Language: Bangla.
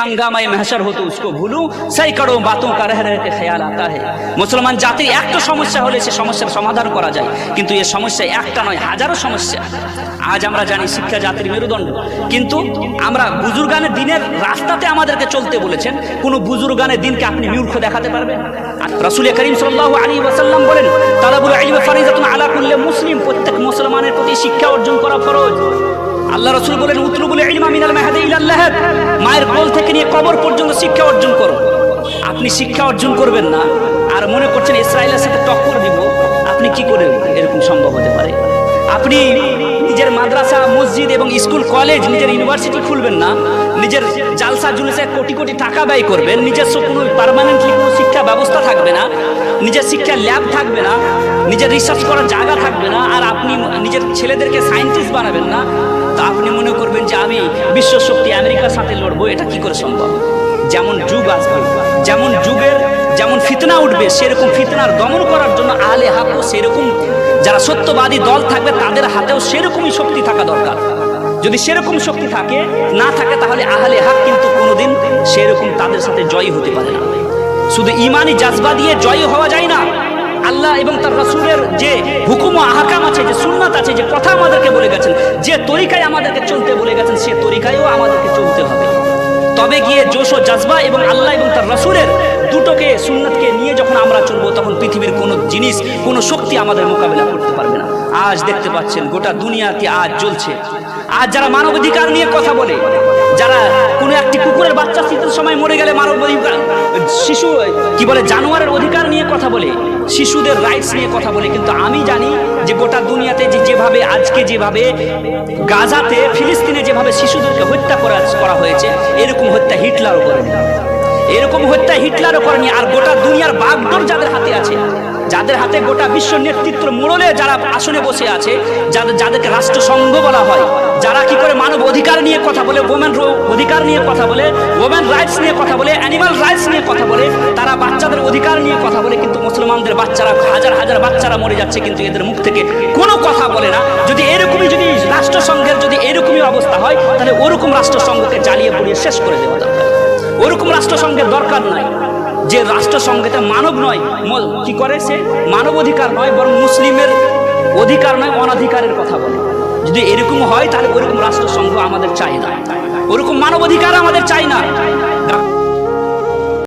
हंगामा महशर हो तो उसको भूलूं सैकड़ों बातों का रह रह के ख्याल आता है মুসলমান জাতির একটা সমস্যা হলে সে সমস্যার সমাধান করা যায় কিন্তু এই সমস্যা একটা নয় হাজারো সমস্যা আজ আমরা জানি শিক্ষা জাতির মেরুদণ্ড কিন্তু আমরা বুজুর্গানের দিনের রাস্তাতে আমাদেরকে চলতে বলেছেন কোনো বুজুর্গানের দিনকে আপনি মূর্খ দেখাতে পারবেন রাসুল করিম সাল্লাল্লাহু আলাইহি ওয়াসাল্লাম বলেন তালাবুল ইলম ফারিজাতুন আলা কুল্লি মুসলিম প্রত্যেক মুসলমানের প্রতি শিক্ষা অর্জন করা ফরজ আল্লাহ রসুল বলেন, উতলুবুল ইলমা মিনাল মাহাদি ইলাল লাহাদ মায়ের কোল থেকে নিয়ে কবর পর্যন্ত শিক্ষা অর্জন করো। আপনি শিক্ষা অর্জন করবেন না। আর মনে করছেন ইসরায়েলের সাথে টক্কর দিব, আপনি কি করে এরকম সম্ভব হতে পারে? আপনি নিজের মাদ্রাসা, মসজিদ এবং স্কুল, কলেজ, নিজের ইউনিভার্সিটি খুলবেন না। নিজের জালসা জুলুসে কোটি কোটি টাকা ব্যয় করবেন। নিজস্ব কোনো পার্মানেন্টলি কোনো শিক্ষা ব্যবস্থা থাকবে না। নিজের শিক্ষার ল্যাব থাকবে না। নিজের রিসার্চ করার জায়গা থাকবে না। আর আপনি নিজের ছেলেদেরকে সায়েন্টিস্ট বানাবেন না। তা আপনি মনে করবেন যে আমি বিশ্ব শক্তি আমেরিকার সাথে লড়বো, এটা কি করে সম্ভব? যেমন যুগ আসবে যেমন যুগের, যেমন ফিতনা উঠবে, সেরকম ফিতনার দমন করার জন্য আলে হাকও সেরকম যারা সত্যবাদী দল থাকবে, তাদের হাতেও সেরকমই শক্তি থাকা দরকার। যদি সেরকম শক্তি থাকে, না থাকে, তাহলে আহলে হাক কিন্তু কোনোদিন সেরকম তাদের সাথে জয়ী হতে পারে না। শুধু ইমানি জাজবা দিয়ে জয়ী হওয়া যায় না। আল্লাহ এবং তার রসুলের যে হুকুম আহাকাম আছে, যে সুন্নাত আছে, যে কথা আমাদেরকে বলে গেছেন যে তরিকায় আমাদেরকে চলতে বলে গেছেন, সে তরিকায়ও আমাদেরকে চলতে হবে। তবে গিয়ে জোশ ও জাজবা এবং আল্লাহ এবং তার রসুরের দুটোকে, সুন্নাতকে নিয়ে যখন আমরা চলবো, তখন পৃথিবীর কোনো জিনিস, কোনো শক্তি আমাদের মোকাবিলা করতে পারবে না। আজ দেখতে পাচ্ছেন গোটা দুনিয়াতে আজ জ্বলছে। আজ যারা মানবাধিকার নিয়ে কথা বলে, যারা কোনো একটি কুকুরের সময় মরে গেলে মানবাধিকার শিশু, কি বলে, জানোয়ারের অধিকার নিয়ে কথা বলে, শিশুদের রাইটস নিয়ে কথা বলে। কিন্তু আমি জানি যে গোটা দুনিয়াতে যে যেভাবে, আজকে যেভাবে, গাজাতে, ফিলিস্তিনে যেভাবে শিশুদেরকে হত্যা করা করা হয়েছে, এরকম হত্যা হিটলারও করেনি। এরকম হত্যা হিটলারও করেনি, আর গোটা দুনিয়ার বাগডোর যাদের হাতে আছে, যাদের হাতে গোটা বিশ্ব নেতৃত্ব মোড়লে যারা আসনে বসে আছে, যাদের, যাদেরকে রাষ্ট্রসংঘ বলা হয় করে মানব অধিকার নিয়ে কথা বলে ওমেন অধিকার নিয়ে কথা বলে ওমেন রাইটস নিয়ে কথা বলে অ্যানিমাল রাইটস নিয়ে কথা বলে, তারা বাচ্চাদের অধিকার নিয়ে কথা বলে, কিন্তু মুসলমানদের বাচ্চারা, হাজার হাজার বাচ্চারা মরে যাচ্ছে, কিন্তু এদের মুখ থেকে কোনো কথা বলে না। যদি এরকমই যদি রাষ্ট্রসংঘের যদি এরকমই অবস্থা হয়, তাহলে ওরকম রাষ্ট্রসংঘকে জ্বালিয়ে পুড়িয়ে শেষ করে দেওয়া দরকার। ওরকম রাষ্ট্রসংঘের দরকার নাই। যে রাষ্ট্রসংঘেতে মানব নয় কি করে সে? মানব অধিকার নয়, বরং মুসলিমের অধিকার নয়, অনাধিকারের কথা বলে। যদি এরকম হয় তাহলে ওরকম রাষ্ট্রসংঘ আমাদের চাই না ওরকম মানবাধিকার আমাদের চাই না।